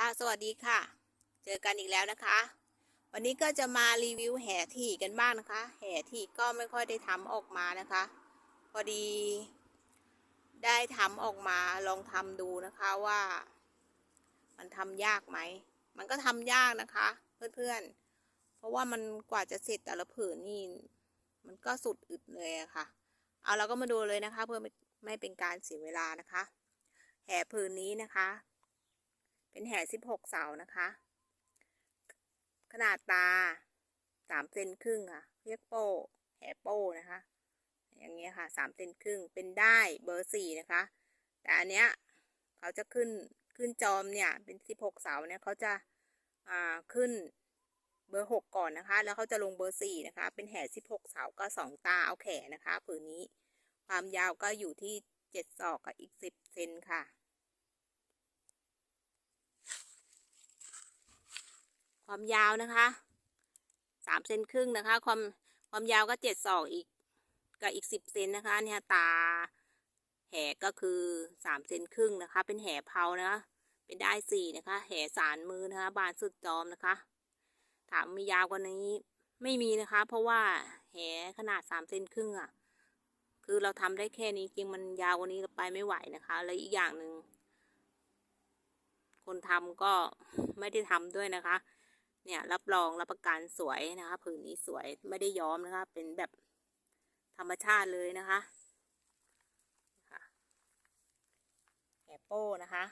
ค่ะ สวัสดีค่ะ เจอกันอีกแล้วนะคะ วันนี้ก็จะมารีวิวแห่ที่กันบ้างนะคะ แห่ที่ก็ไม่ค่อยได้ทำออกมานะคะ พอดี ได้ทำออกมาลองทำดูนะคะว่า มันทำยากไหม มันก็ทำยากนะคะ เพื่อนๆ เพราะว่ามันกว่าจะเสร็จแต่ละผืนนี่ มันก็สุดอึดเลยอะค่ะ เอาเราก็มาดูเลยนะคะ เพื่อไม่ไม่เป็นการเสียเวลานะคะ แห่ผืนนี้นะคะ เป็นแห่สิบหกเสานะคะ ขนาดตาสามเซนครึ่งค่ะ เรียกโป้ แห่โป้นะคะ อย่างเงี้ยค่ะสามเซนครึ่ง เป็นได้เบอร์สี่นะคะ แต่อันเนี้ยเขาจะขึ้นขึ้นจอมเนี่ย เป็นสิบหกเสาเนี่ยเขาจะอ่าขึ้นเบอร์หกก่อนนะคะ แล้วเขาจะลงเบอร์สี่นะคะ เป็นแห่สิบหกเสาก็สองตาเอาแขนนะคะผืนนี้ ความยาวก็อยู่ที่เจ็ดศอกกับอีกสิบเซนค่ะ ความยาวนะคะสามเซนครึ่งนะคะ ความความยาวก็เจ็ดศอกอีกกับอีกสิบเซนนะคะเนี่ยตาแหก็คือสามเซนครึ่งนะคะ เป็นแหเพานะคะเป็นได้สี่นะคะ แหสารมือนะคะ บานสุดจอมนะคะ ถามมียาวกว่านี้ไม่มีนะคะ เพราะว่าแหขนาดสามเซนครึ่งอะ คือเราทำได้แค่นี้จริงมันยาวกว่านี้เราไปไม่ไหวนะคะ แล้วอีกอย่างหนึ่งคนทำก็ไม่ได้ทำด้วยนะคะ เนี่ยรับรองรับประกันสวยนะคะผืนนี้สวยไม่ได้ย้อมนะคะ เป็นแบบธรรมชาติเลยนะคะแอปโป้นะคะ